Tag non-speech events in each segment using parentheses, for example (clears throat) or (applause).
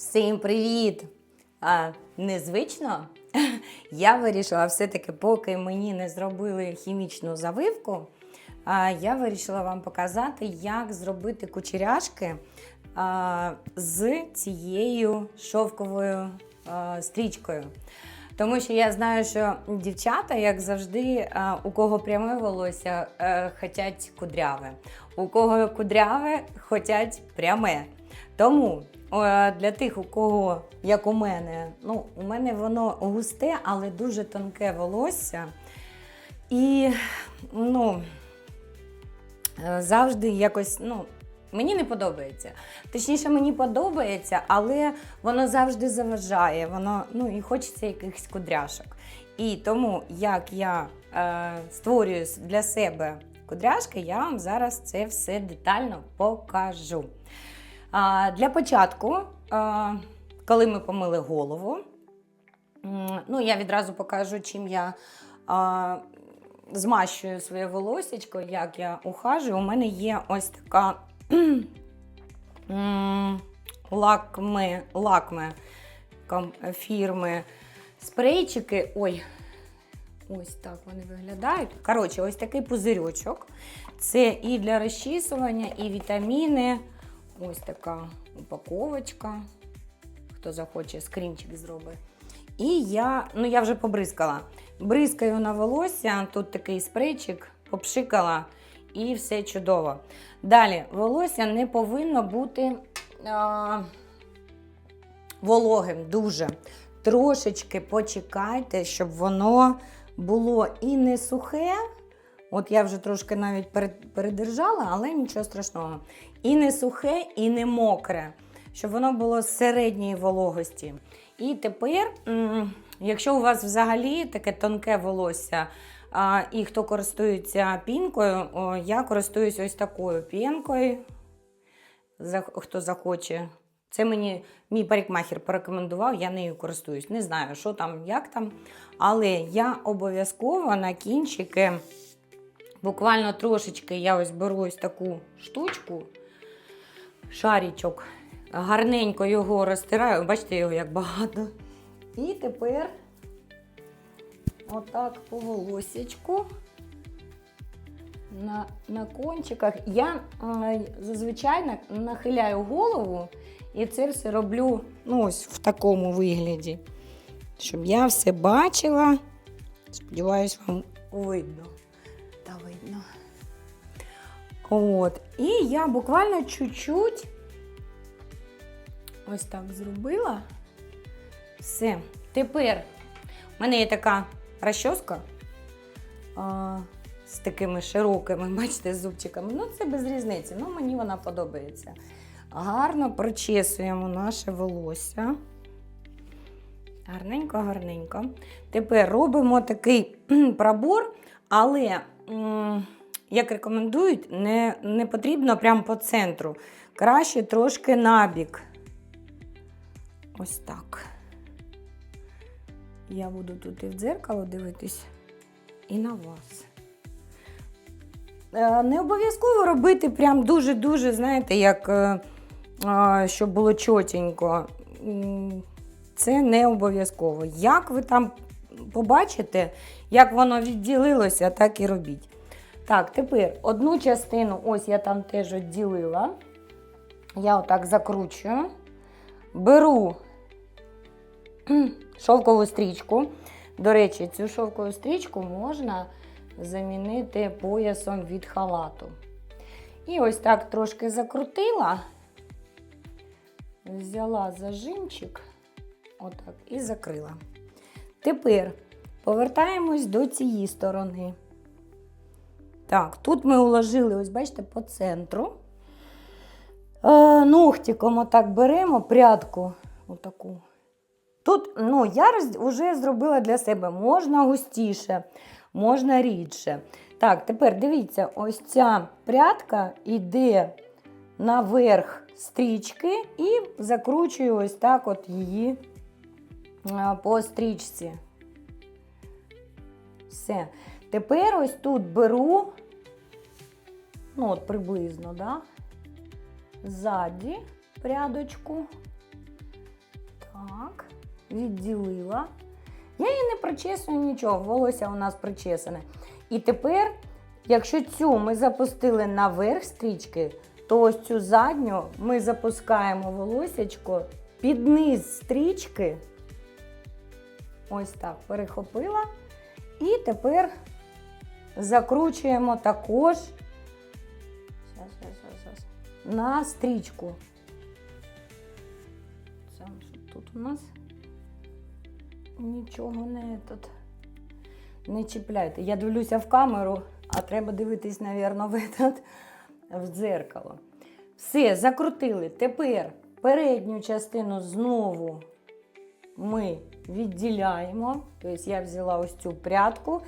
Всім привіт! А, незвично? (laughs) Я вирішила все-таки, поки мені не зробили хімічну завивку, а, я вирішила вам показати, як зробити кучеряшки а, з цією шовковою а, стрічкою. Тому що я знаю, що дівчата, як завжди, у кого пряме волосся, е, хотять кудряве, у кого кудряве, хотять пряме. Тому для тих, у кого, як у мене, ну, у мене воно густе, але дуже тонке волосся. І ну, завжди якось, ну, мені не подобається. Точніше, мені подобається, але воно завжди заважає. Воно, ну, і хочеться якихось кудряшок. І тому, як я е, створюю для себе кудряшки, я вам зараз це все детально покажу. Для початку, коли ми помили голову, ну, я відразу покажу, чим я змащую своє волосечко, як я ухажую. У мене є ось така (clears throat) лакме, лакме фірми спрейчики. Ой, ось так вони виглядають. Коротше, ось такий пузирьочок. Це і для розчісування, і вітаміни. Ось така упаковочка. Хто захоче, скрінчик зробить. І я, ну я вже побризкала. Бризкаю на волосся, тут такий спрейчик, попшикала і все чудово. Далі, волосся не повинно бути а, вологим дуже. Трошечки почекайте, щоб воно було і не сухе. От я вже трошки навіть передержала, але нічого страшного. І не сухе, і не мокре, щоб воно було середньої вологості. І тепер, якщо у вас взагалі таке тонке волосся, і хто користується пінкою, я користуюсь ось такою пінкою. Хто захоче. Це мені мій парикмахер порекомендував, я нею користуюсь. Не знаю, що там, як там. Але я обов'язково на кінчики, буквально трошечки, я ось беру ось таку штучку, шарічок, гарненько його розтираю. Бачите його як багато. І тепер отак по волосечку. На, на кончиках. Я зазвичай нахиляю голову і це все роблю ну, ось в такому вигляді. Щоб я все бачила. Сподіваюсь, вам видно. От. І я буквально чуть-чуть ось так зробила. Все. Тепер в мене є така розчоска а, з такими широкими, (laughs) бачите, зубчиками. Ну, це без різниці. Ну, мені вона подобається. Гарно прочесуємо наше волосся. Гарненько, гарненько. Тепер робимо такий (clears throat) пробор, але, м, як рекомендують, не, не потрібно прямо по центру. Краще трошки набік. Ось так. Я буду тут і в дзеркало дивитись, і на вас. Е, Не обов'язково робити прям дуже-дуже, знаєте, як е, щоб було чотенько. Це не обов'язково. Як ви там побачите, як воно відділилося, так і робіть. Так, тепер одну частину, ось я там теж відділила. Я отак закручую. Беру (clears throat) шовкову стрічку. До речі, цю шовкову стрічку можна замінити поясом від халату. І ось так трошки закрутила, взяла зажимчик, отак, і закрила. Тепер повертаємось до цієї сторони. Так, тут ми уложили, ось бачите, по центру. Е, ногтиком отак беремо прядку. Отаку. Тут ну, я вже зробила для себе. Можна густіше, можна рідше. Так, тепер дивіться, ось ця прядка йде наверх стрічки і закручую ось так от її по стрічці. Все. Тепер ось тут беру, ну от приблизно, да, ззаді прядочку Так, відділила. Я її не причесую нічого, волосся у нас причесане. І тепер, якщо цю ми запустили наверх стрічки, то ось цю задню ми запускаємо волосячко під низ стрічки. Ось так, перехопила. І тепер закручуємо також на стрічку. Це тут у нас нічого не тут. Не чіпляйте. Я дивлюся в камеру, а треба дивитись, напевно, в, этот, в дзеркало. Все, закрутили. Тепер передню частину знову ми відділяємо. Тобто я взяла ось цю прядку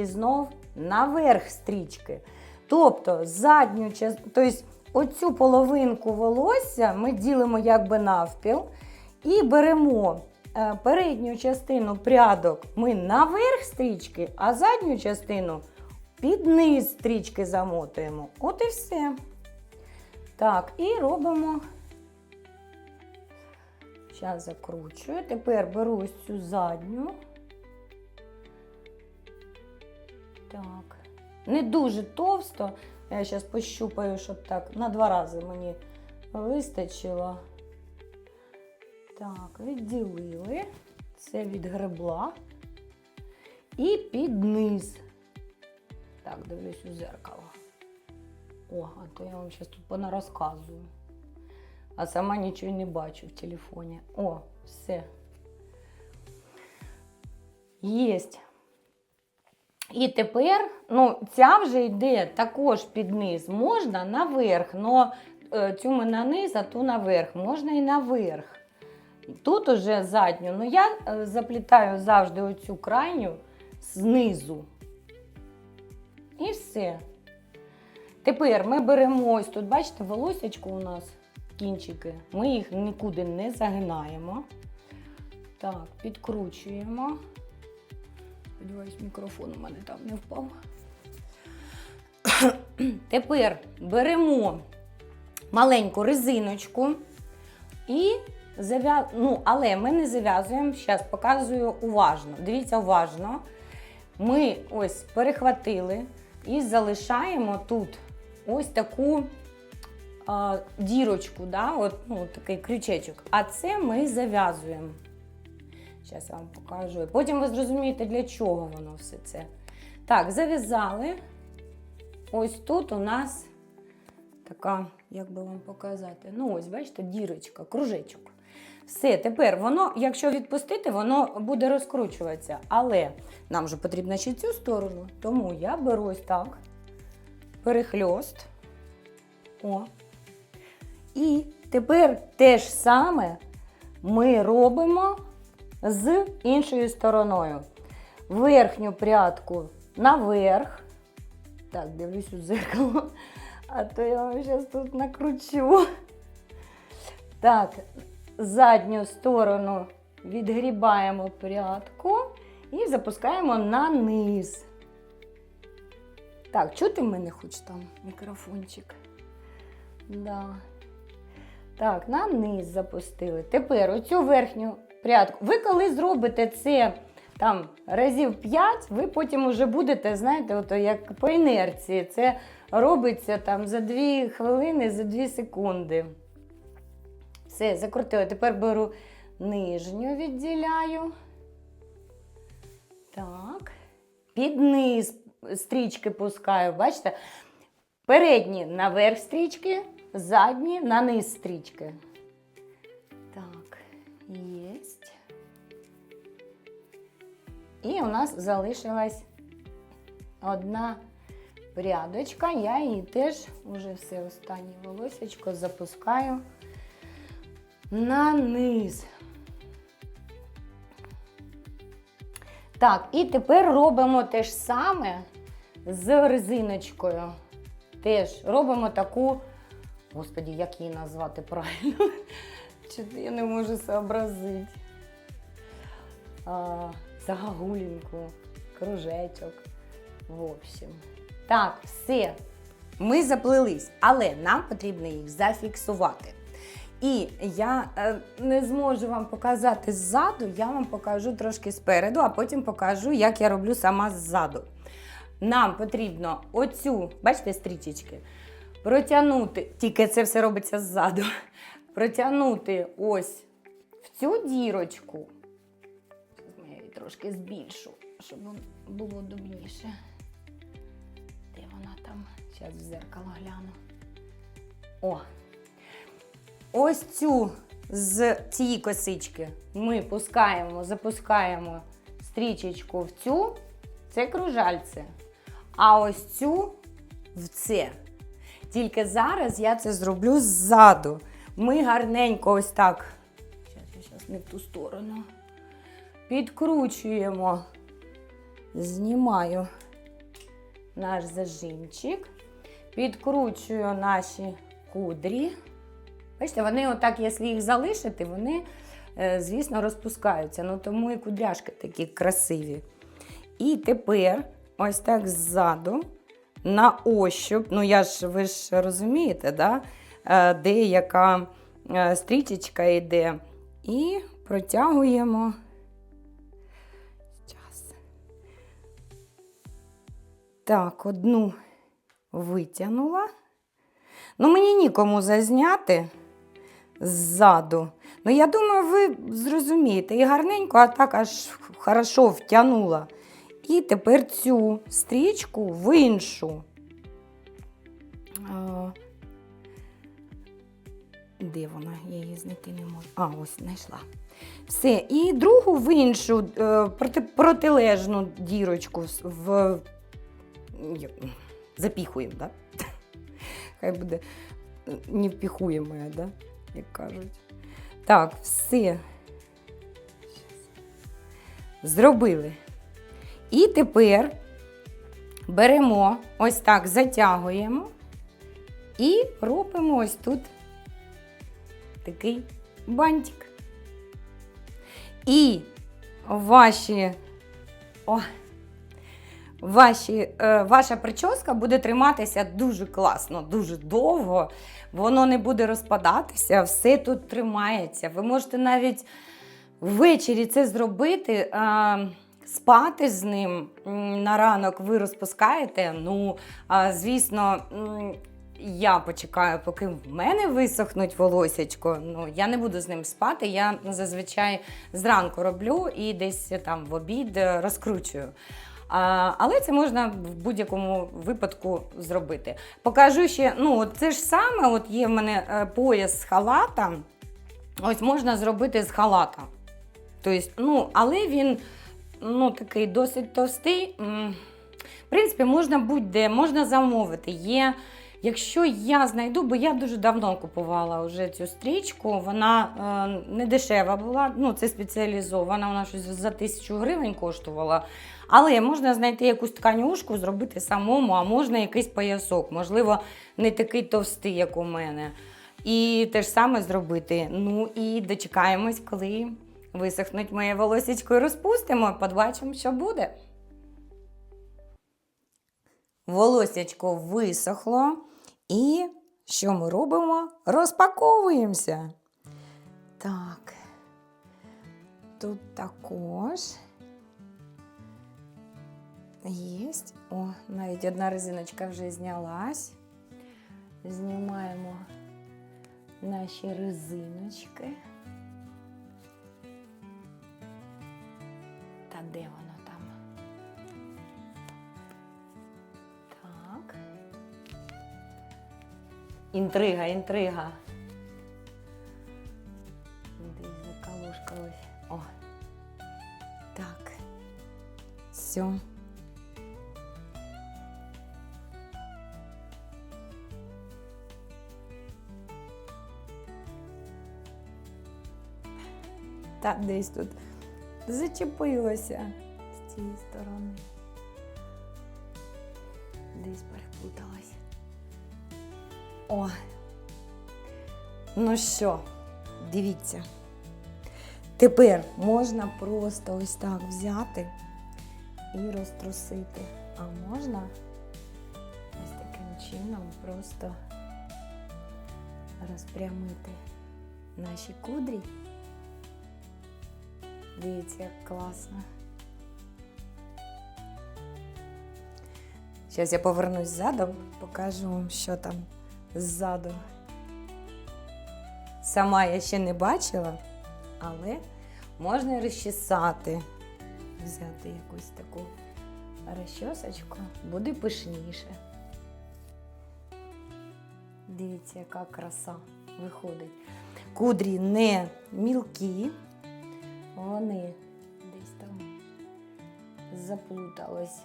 і знов наверх стрічки. Тобто задню тобто оцю половинку волосся ми ділимо якби навпіл і беремо е, передню частину прядок ми наверх стрічки, а задню частину під низ стрічки замотуємо. От і все. Так, і робимо. Зараз закручую. Тепер беру ось цю задню. Так. Не дуже товсто. Я зараз пощупаю, щоб так на два рази мені вистачило. Так, відділили. Це від гребла. І під низ. Так, дивлюсь у зеркало. О, а то я вам зараз тут понарозказую. А сама нічого не бачу в телефоні. О, все. Єсть. І тепер, ну, ця вже йде також під низ. Можна наверх, але цю ми на низ, а ту наверх. Можна і наверх. Тут уже задню. Ну, я е, заплітаю завжди оцю крайню знизу. І все. Тепер ми беремо ось тут, бачите, волосячко у нас, кінчики. Ми їх нікуди не загинаємо. Так, підкручуємо. Сподіваюсь, мікрофон у мене там не впав. (coughs) Тепер беремо маленьку резиночку і зав'язуємо. Ну, але ми не зав'язуємо. Зараз показую уважно. Дивіться уважно. Ми ось перехватили і залишаємо тут ось таку а, дірочку, да? От, ну, такий крючечок. А це ми зав'язуємо. Зараз я вам покажу. Потім ви зрозумієте, для чого воно все це. Так, зав'язали. Ось тут у нас така, як би вам показати, ну ось, бачите, дірочка, кружечок. Все, тепер воно, якщо відпустити, воно буде розкручуватися. Але нам же потрібно ще цю сторону. Тому я беру ось так, перехльост. О. І тепер те ж саме ми робимо з іншою стороною. Верхню прядку наверх. Так, дивлюсь у зеркало. А то я вам зараз тут накручу. Так, задню сторону відгрібаємо прядку і запускаємо на низ. Так, чути мене хоч там мікрофончик? Да. Так, на низ запустили. Тепер оцю верхню прядку. Ви коли зробите це там разів 5, ви потім вже будете, знаєте, ото як по інерції. Це робиться там за 2 хвилини, за 2 секунди. Все, закрутила. Тепер беру нижню відділяю. Так. Під низ стрічки пускаю, бачите? Передні наверх стрічки, задні на низ стрічки. Так, єсть. І у нас залишилась одна прядочка. Я її теж уже все останнє волосечко запускаю на низ. Так, і тепер робимо те ж саме з резиночкою. Теж робимо таку, господі, як її назвати правильно? (laughs) Чи я не можу зобразити. Загагулінку, кружечок. В общем. Так, все. Ми заплелись, але нам потрібно їх зафіксувати. І я е, не зможу вам показати ззаду, я вам покажу трошки спереду, а потім покажу, як я роблю сама ззаду. Нам потрібно оцю, бачите, стрічечки, протягнути, тільки це все робиться ззаду. Протягнути ось в цю дірочку. Трошки збільшу, щоб було удобніше. Де вона там? Зараз в зеркало гляну. О! Ось цю з цієї косички ми пускаємо, запускаємо стрічечку в цю, це кружальце. А ось цю в це. Тільки зараз я це зроблю ззаду. Ми гарненько ось так. Зараз я зараз не в ту сторону. Підкручуємо, знімаю наш зажимчик, підкручую наші кудрі. Бачите, вони отак, якщо їх залишити, вони, е, звісно, розпускаються. Ну тому і кудряшки такі красиві. І тепер ось так ззаду, на ощуп, ну я ж ви ж розумієте, да? е, де яка е, стрічечка йде. І протягуємо. Так, одну витягнула. Ну, мені нікому зазняти ззаду. Ну, я думаю, ви зрозумієте. І гарненько, а так аж хорошо втягнула. І тепер цю стрічку в іншу. Де вона? Я її знайти не можу. А, ось знайшла. Все. І другу в іншу е, протилежну дірочку в, запіхуємо? Да? (laughs) Хай буде е, не впіхуємо, да? як кажуть. Так, все. Зробили. І тепер беремо, ось так затягуємо і робимо ось тут такий бантик. І ваші, о, ваші, е, ваша прическа буде триматися дуже класно, дуже довго. Воно не буде розпадатися, все тут тримається. Ви можете навіть ввечері це зробити. Е, Спати з ним на ранок ви розпускаєте. Ну, звісно, я почекаю, поки в мене висохнуть волосячко. Ну, я не буду з ним спати. Я зазвичай зранку роблю і десь там в обід е, розкручую. Але це можна в будь-якому випадку зробити. Покажу ще, ну, от це ж саме, от є в мене е, пояс з халата. Ось можна зробити з халата. Тобто, ну, але він ну, такий досить товстий. В принципі, можна будь-де, можна замовити. Є, якщо я знайду, бо я дуже давно купувала вже цю стрічку, вона е, не дешева була, ну, це спеціалізована, вона щось за тисячу гривень коштувала. Але можна знайти якусь тканюшку, зробити самому, а можна якийсь поясок, можливо, не такий товстий, як у мене. І те ж саме зробити. Ну і дочекаємось, коли висохнуть моє волосічко і розпустимо, побачимо, що буде. Волосячко висохло. І що ми робимо? Розпаковуємося. Так. Тут також. Єсть. О, навіть одна резиночка вже знялась. Знімаємо наші резиночки. Та де воно Інтрига, інтрига. Десь закалушкалась. О. Так. Все. Та десь тут зачепилася з цієї сторони. О. Ну що, дивіться. Тепер можна просто ось так взяти і розтрусити. А можна ось таким чином просто розпрямити. наші кудрі. Дивіться, як класно. Зараз я повернусь ззаду, покажу вам, що там ззаду. Сама я ще не бачила, але можна розчесати. Взяти якусь таку розчосочку, буде пишніше. Дивіться, яка краса виходить. Кудрі не мілкі, вони десь там заплутались.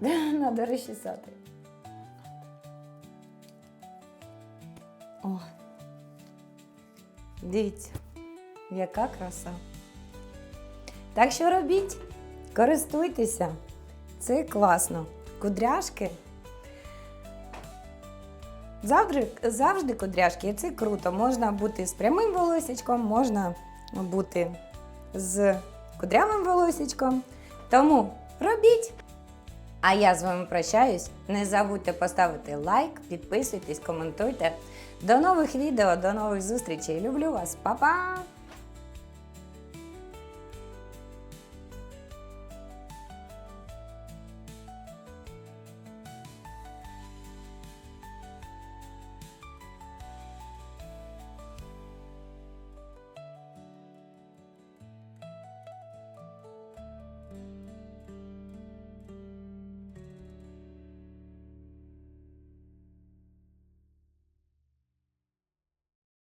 (laughs) Надо розчесати. О. Дивіться, яка краса. Так що робіть, користуйтеся. Це класно. Кудряшки. Завжди, завжди кудряшки, і це круто. Можна бути з прямим волосечком, можна бути з кудрявим волосечком. Тому робіть! А я з вами прощаюсь. Не забудьте поставити лайк, підписуйтесь, коментуйте. До нових відео, до нових зустрічей. Люблю вас, Па-па!